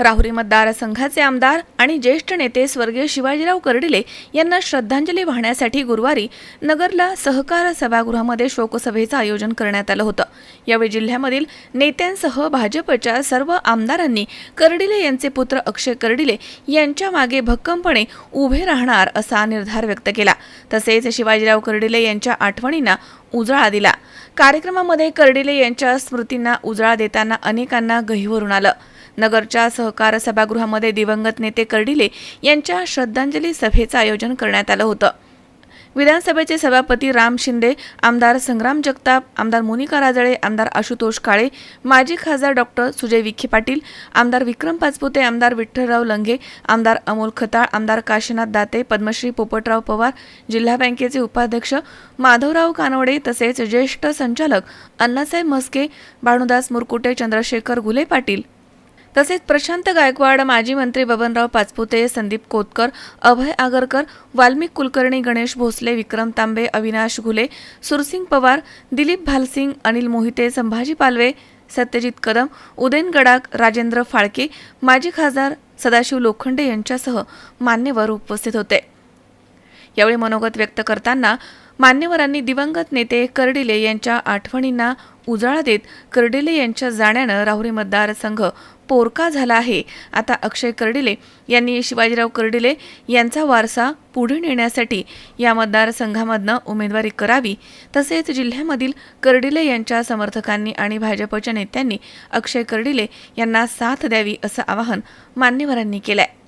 राहुरी मतदारसंघाचे आमदार आणि ज्येष्ठ नेते स्वर्गीय शिवाजीराव कर्डिले यांना श्रद्धांजली वाहण्यासाठी गुरुवारी नगरला सहकार सभागृहामध्ये शोकसभेचं आयोजन करण्यात आलं होतं. यावेळी जिल्ह्यामधील नेत्यांसह भाजपच्या सर्व आमदारांनी कर्डिले यांचे पुत्र अक्षय कर्डिले यांच्या मागे भक्कमपणे उभे राहणार असा निर्धार व्यक्त केला. तसेच शिवाजीराव कर्डिले यांच्या आठवणींना उजाळा दिला. कार्यक्रमामध्ये कर्डिले यांच्या स्मृतींना उजाळा देताना अनेकांना गहिवरून आलं. नगरच्या सहकार सभागृहामध्ये दिवंगत नेते कर्डिले यांच्या श्रद्धांजली सभेचं आयोजन करण्यात आलं होतं. विधानसभेचे सभापती राम शिंदे आमदार संग्राम जगताप आमदार मोनिका राजळे आमदार आशुतोष काळे माजी खासदार डॉक्टर सुजय विखे पाटील आमदार विक्रम पाचपुते आमदार विठ्ठलराव लंगे आमदार अमोल खताळ आमदार काशीनाथ दाते पद्मश्री पोपटराव पवार जिल्हा बँकेचे उपाध्यक्ष माधवराव कानवडे तसेच ज्येष्ठ संचालक अण्णासाहेब म्हस्के भानुदास मुरकुटे चंद्रशेखर घुले पाटील तसेच प्रशांत गायकवाड माजी मंत्री बबनराव पाचपुते संदीप कोतकर अभय आगरकर वाल्मिक कुलकर्णी गणेश भोसले विक्रम तांबे अविनाश घुले सुरसिंग पवार दिलीप भालसिंग अनिल मोहिते संभाजी पालवे सत्यजित कदम उदयन गडाक राजेंद्र फाळके माजी खासदार सदाशिव लोखंडे यांच्यासह मान्यवर उपस्थित होते. यावेळी मनोगत व्यक्त करताना मान्यवरांनी दिवंगत नेते कर्डिले यांच्या आठवणींना उजाळा देत कर्डिले यांच्या जाण्यानं राहुरी मतदारसंघ पोरका झाला आहे. आता अक्षय कर्डिले यांनी शिवाजीराव कर्डिले यांचा वारसा पुढे नेण्यासाठी या मतदारसंघामधनं उमेदवारी करावी. तसेच जिल्ह्यामधील कर्डिले यांच्या समर्थकांनी आणि भाजपच्या नेत्यांनी अक्षय कर्डिले यांना साथ द्यावी असं आवाहन मान्यवरांनी केलं आहे